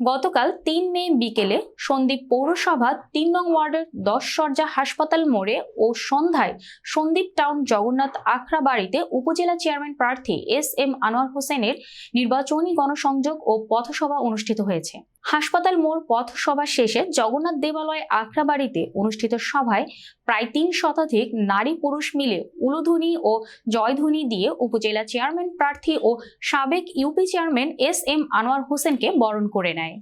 গতকাল তিন মে বিকেলে সন্দীপ পৌরসভা তিন নং ওয়ার্ডের দশ সজ্জা হাসপাতাল মোড়ে ও সন্ধ্যায় সন্দীপ টাউন জগন্নাথ আখড়া বাড়িতে উপজেলা চেয়ারম্যান প্রার্থী এস এম আনোয়ার হোসেনের নির্বাচনী গণসংযোগ ও পথসভা অনুষ্ঠিত হয়েছে। হাসপাতাল মোড় পথ সভা শেষে জগন্নাথ দেবালয় আখড়া বাড়িতে অনুষ্ঠিত সভায় প্রায় তিন শতাধিক নারী পুরুষ মিলে উলুধ্বনি ও জয়ধ্বনি দিয়ে উপজেলা চেয়ারম্যান প্রার্থী ও সাবেক UP chairman S M Anwar হোসেনকে বরণ করে নেয়।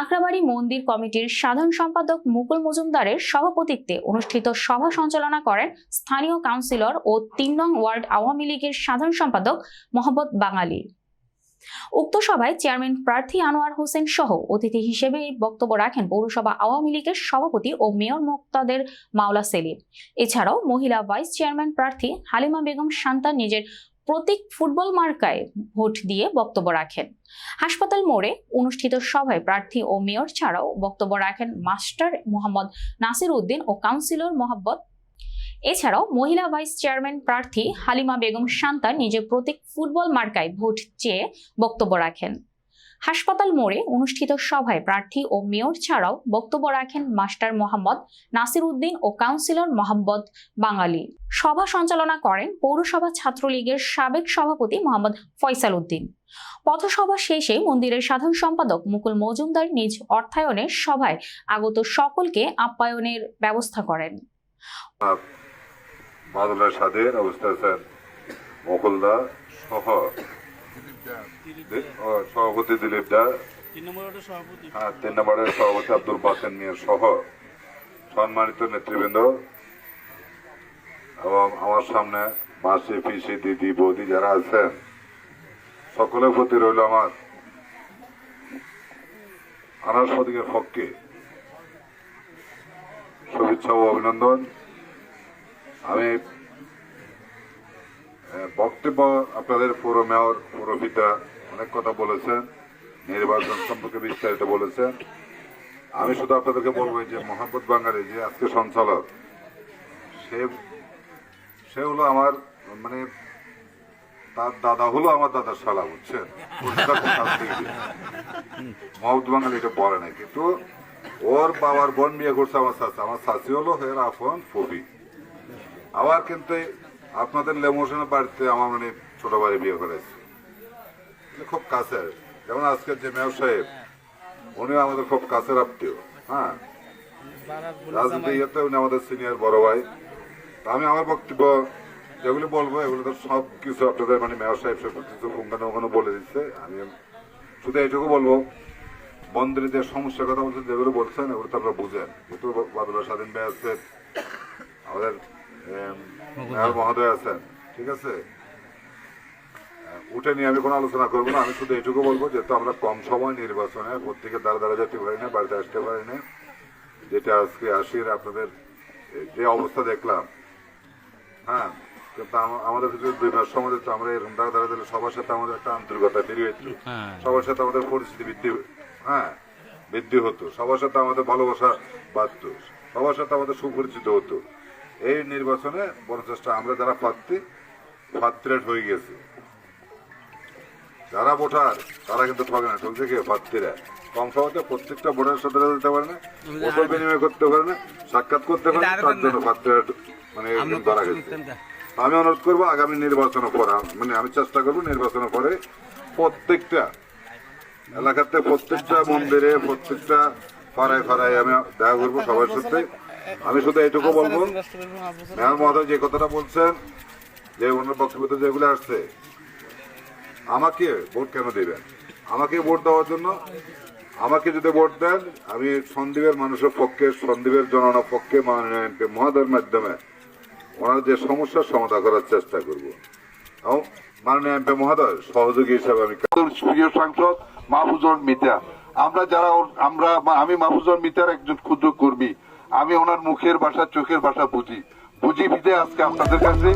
আখড়াবাড়ি মন্দির কমিটির সাধারণ সম্পাদক মুকুল মজুমদারের সভাপতিত্বে অনুষ্ঠিত সভা সঞ্চালনা করেন স্থানীয় কাউন্সিলর ও তিন নং ওয়ার্ড আওয়ামী লীগের সাধারণ সম্পাদক মোহাম্মদ বাঙালি। উক্ত সভায় চেয়ারম্যান প্রার্থী আনোয়ার হোসেন সহ অতিথি হিসেবে বক্তব্য রাখেন পৌরসভা আওয়ামী লীগের সভাপতি ও মেয়র মোক্তাদের মাওলা সেলিম। এছাড়াও মহিলা ভাইস চেয়ারম্যান প্রার্থী হালিমা বেগম শান্তা নিজের প্রতীক ফুটবল মার্কায় ভোট দিয়ে বক্তব্য রাখেন। হাসপাতাল মোড়ে অনুষ্ঠিত সভায় প্রার্থী ও মেয়র ছাড়াও বক্তব্য রাখেন মাস্টার মোহাম্মদ নাসির উদ্দিন ও কাউন্সিলর মোহাম্মদ এছাড়াও মহিলা ভাইস চেয়ারম্যান প্রার্থী হালিমা বেগম শান্তা নিজের প্রতীক ফুটবল মার্কায় ভোট চেয়ে বক্তব্য রাখেন। হাসপাতাল মোড়ে অনুষ্ঠিত সভায় প্রার্থী ও মেয়র ছাড়াও বক্তব্য রাখেন মাস্টার মোহাম্মদ নাসির উদ্দিন ও কাউন্সিলর মোহাম্মদ বাঙালি। সভা সঞ্চালনা করেন পৌরসভা ছাত্রলীগের সাবেক সভাপতি মোহাম্মদ ফয়সাল উদ্দিন। পথসভা শেষে মন্দিরের সাধারণ সম্পাদক মুকুল মজুমদার নিজ অর্থায়নে সভায় আগত সকলকে আপ্যায়নের ব্যবস্থা করেন। মাদুল্লাহ সাদের অবস্থা আছেন মকলদা সহ সভাপতি দিলীপ দা। হ্যাঁ, তিন নম্বরের সভাপতি আব্দুল বাসেন মিয়া সহ সম্মানিত নেতৃবৃন্দ। এবং আমার সামনে মাসি পিসি দিদি বৌদি যারা আছেন সকলের প্রতি রইল আমার আনাস প্রতীকের পক্ষে শুভেচ্ছা ও অভিনন্দন। আমি বক্তব্য আপনাদের পুরো মেয়র পুরোপিতা অনেক কথা বলেছেন, নির্বাচন সম্পর্কে বিস্তারিত বলেছেন। আমি শুধু আপনাদেরকে বলব যে মোহাম্মদ বাঙালি যে আজকে সঞ্চালক, সে সে হলো আমার মানে তার দাদা হলো আমার দাদার শালা, বুঝছেন? মোহাম্মদ বাঙালি এটা বলে না কিন্তু ওর বাবার বোন বিয়ে করছে আমার শাশি আমার শাশি হলো হের আফন ফফি। আবার কিন্তু আপনাদের লেমোশনের বাড়িতে আমার মানে ছোট ভাই বিয়ে করেছে। খুব কাছের। যেমন আজকের যে মেয়র সাহেব, উনিও আমাদের খুব কাছের আত্মীয় হ্যাঁ। রাজনীতি ইয়েতে উনি আমাদের সিনিয়র বড় ভাই। আমি আমার বক্তব্য যেগুলি বলব, এগুলো তো সব কিছু আপনাদের মানে মেয়র সাহেব সব কিছু পুঙ্খানো ওখানে বলে দিচ্ছে। আমি শুধু এইটুকু বলব বন্ধুর যে সমস্যার কথা বলছেন যেগুলো বলছেন, এগুলো তো আপনারা বুঝেন। যেহেতু বাদুল্লাহ স্বাধীন ভাই আছেন আমাদের মেয়র মহোদয় আছেন ঠিক আছে? উঠে নিয়ে আমি কোনো আলোচনা করব না আমি শুধু এটুকু বলব যেহেতু আমরা কম সময় নির্বাচনে প্রত্যেকের দ্বারা দ্বারা যেতে পারি না বাড়িতে আসতে পারি না। যেটা আজকে আসির আপনাদের যে অবস্থা দেখলাম হ্যাঁ কিন্তু আমাদের দুই মাস সময় তো আমরা এরকম দ্বারা দ্বারা দিলে সবার সাথে আমাদের একটা আন্তরিকতা বেরিয়ে হতো হ্যাঁ। সবার সাথে আমাদের পরিস্থিতি বৃদ্ধি হ্যাঁ বৃদ্ধি হতো। সবার সাথে আমাদের ভালোবাসা বাড়তো। সবার সাথে আমাদের সুপরিচিত হতো। এই নির্বাচনে পঞ্চাশটা আমরা যারা প্রার্থী ফাত্রেট হয়ে গেছে। যারা ভোটার তারা কিন্তু ঠকে না। ঠকছে কে প্রার্থীরা। কম সভাতে প্রত্যেকটা ভোটারের সাথে দিতে পারে না ভোটার বিনিময় করতে পারে না সাক্ষাৎ করতে পারে না তার জন্য প্রার্থীরা মানে ধরা গেছে। আমি অনুরোধ করব আগামী নির্বাচনের পর মানে আমি চেষ্টা করব নির্বাচনের পরে প্রত্যেকটা এলাকাতে প্রত্যেকটা মন্দিরে প্রত্যেকটা পাড়ায় পাড়ায় আমি দেখা করব সবার সাথে। আমি শুধু এইটুকু বলব মেয়র মহোদয় যে কথাটা বলছেন যে ওনার বক্তব্য যেগুলো আসছে আমাকে ভোট কেন দেবেন? আমাকে ভোট দেওয়ার জন্য আমাকে যদি ভোট দেন আমি সন্দীপের মানুষের পক্ষে সন্দীপের জনগণের পক্ষে মাননীয় মহোদয়ের মাধ্যমে ওনার যে সমস্যার সমাধান করার চেষ্টা করব। এবং মাননীয় এমপি মহোদয় সহযোগী হিসাবে আমি প্রিয় সাংসদ মাহফুজুর মিতা আমরা যারা আমরা আমি মাহফুজুর মিতার একজন ক্ষুদ্র কর্মী আমি ওনার মুখের ভাষা চোখের ভাষা বুঝি। বুঝি বিদে আজকে আপনাদের কাছে।